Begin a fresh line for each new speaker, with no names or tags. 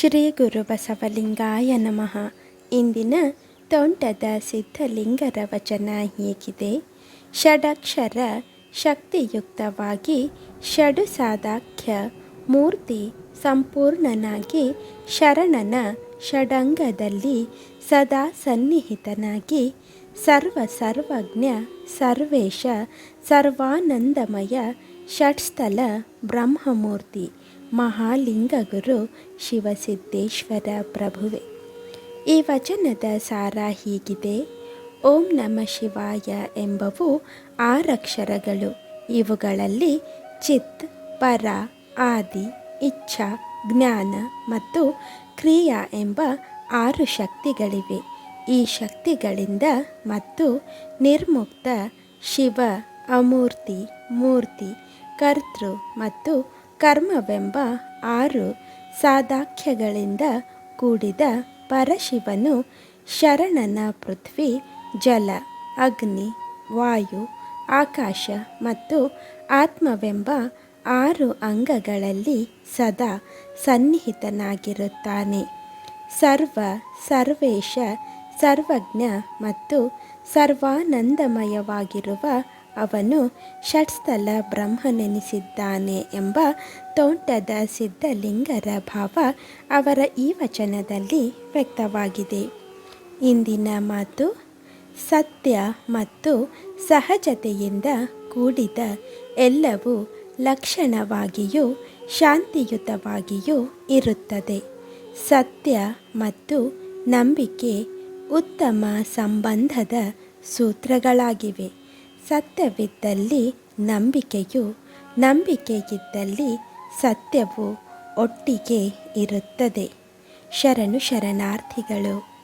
ಶ್ರೀ ಗುರು ಬಸವಲಿಂಗಾಯ ನಮಃ. ಇಂದಿನ ತೋಂಟದ ಸಿದ್ಧಲಿಂಗರ ವಚನ ಹೀಗಿದೆ. ಷಡಕ್ಷರ ಶಕ್ತಿಯುಕ್ತವಾಗಿ ಷಡು ಸಾಧಾಖ್ಯ ಮೂರ್ತಿ ಸಂಪೂರ್ಣನಾಗಿ ಶರಣನ ಷಡಂಗದಲ್ಲಿ ಸದಾ ಸನ್ನಿಹಿತನಾಗಿ ಸರ್ವ ಸರ್ವಜ್ಞ ಸರ್ವೇಶ ಸರ್ವಾನಂದಮಯ ಷಟ್ಸ್ಥಲ ಬ್ರಹ್ಮಮೂರ್ತಿ ಮಹಾಲಿಂಗಗುರು ಶಿವಸಿದ್ದೇಶ್ವರ ಪ್ರಭುವೆ. ಈ ವಚನದ ಸಾರ ಹೀಗಿದೆ. ಓಂ ನಮ ಶಿವಾಯ ಎಂಬವು ಆರಕ್ಷರಗಳು. ಇವುಗಳಲ್ಲಿ ಚಿತ್, ಪರ, ಆದಿ, ಇಚ್ಛಾ, ಜ್ಞಾನ ಮತ್ತು ಕ್ರಿಯಾ ಎಂಬ ಆರು ಶಕ್ತಿಗಳಿವೆ. ಈ ಶಕ್ತಿಗಳಿಂದ ಮತ್ತು ನಿರ್ಮುಕ್ತ ಶಿವ ಅಮೂರ್ತಿ, ಮೂರ್ತಿ, ಕರ್ತೃ ಮತ್ತು ಕರ್ಮವೆಂಬ ಆರು ಸಾದಾಖ್ಯಗಳಿಂದ ಕೂಡಿದ ಪರಶಿವನು ಶರಣನ ಪೃಥ್ವಿ, ಜಲ, ಅಗ್ನಿ, ವಾಯು, ಆಕಾಶ ಮತ್ತು ಆತ್ಮವೆಂಬ ಆರು ಅಂಗಗಳಲ್ಲಿ ಸದಾ ಸನ್ನಿಹಿತನಾಗಿರುತ್ತಾನೆ. ಸರ್ವ ಸರ್ವೇಶ, ಸರ್ವಜ್ಞ ಮತ್ತು ಸರ್ವಾನಂದಮಯವಾಗಿರುವ ಅವನು ಷಟ್ಸ್ಥಲ ಬ್ರಹ್ಮನೆನಿಸಿದ್ದಾನೆ ಎಂಬ ತೋಂಟದ ಸಿದ್ಧಲಿಂಗರ ಭಾವ ಅವರ ಈ ವಚನದಲ್ಲಿ ವ್ಯಕ್ತವಾಗಿದೆ. ಇಂದಿನ ಮಾತು ಸತ್ಯ ಮತ್ತು ಸಹಜತೆಯಿಂದ ಕೂಡಿದ ಎಲ್ಲವೂ ಲಕ್ಷಣವಾಗಿಯೂ ಶಾಂತಿಯುತವಾಗಿಯೂ ಇರುತ್ತದೆ. ಸತ್ಯ ಮತ್ತು ನಂಬಿಕೆ ಉತ್ತಮ ಸಂಬಂಧದ ಸೂತ್ರಗಳಾಗಿವೆ. ಸತ್ಯವಿದ್ದಲ್ಲಿ ನಂಬಿಕೆಯು ನಂಬಿಕೆಯಿದ್ದಲ್ಲಿ ಸತ್ಯವು ಒಟ್ಟಿಗೆ ಇರುತ್ತದೆ. ಶರಣು ಶರಣಾರ್ಥಿಗಳು